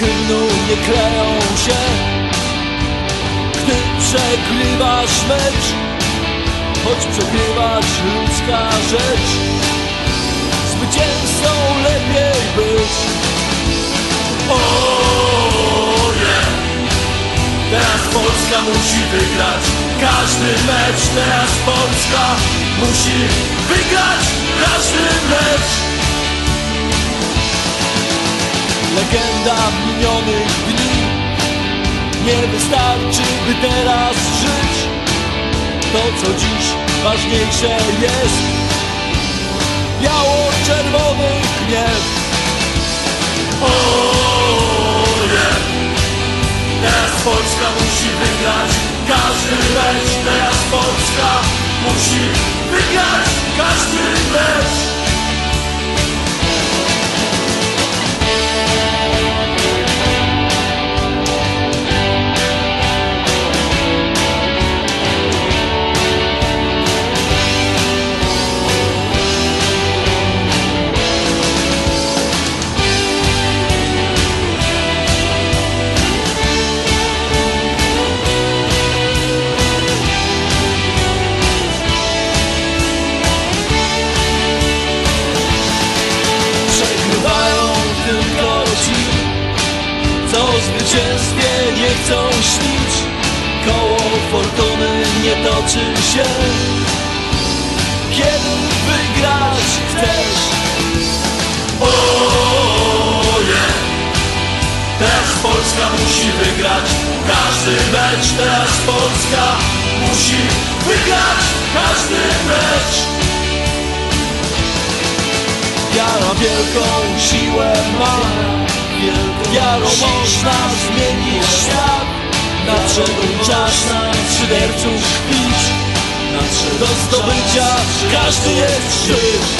hymnu nie kleją się. Gdy przegrywasz mecz Choć przegrywać ludzka rzecz Zwycięzcą lepiej być. O nie. Teraz Polska musi wygrać. Każdy mecz Teraz Polska musi wygrać. Każdy mecz Legenda minionych dni. Nie wystarczy, by teraz żyć. To, co dziś ważniejsze jest. Biało-czerwony gniew. O nie Teraz Polska musi wygrać. Każdy mecz Teraz Polska musi wygrać. Każdy mecz o zwycięstwie nie chcą śnić. Koło fortuny nie toczy się. Kiedy wygrać chcesz? O nie Teraz Polska musi wygrać. Każdy mecz Teraz Polska musi wielką siłę ma Wiarą można zmienić świat Nadszedł czas na szyderców pić do zdobycia każdy jest szczyt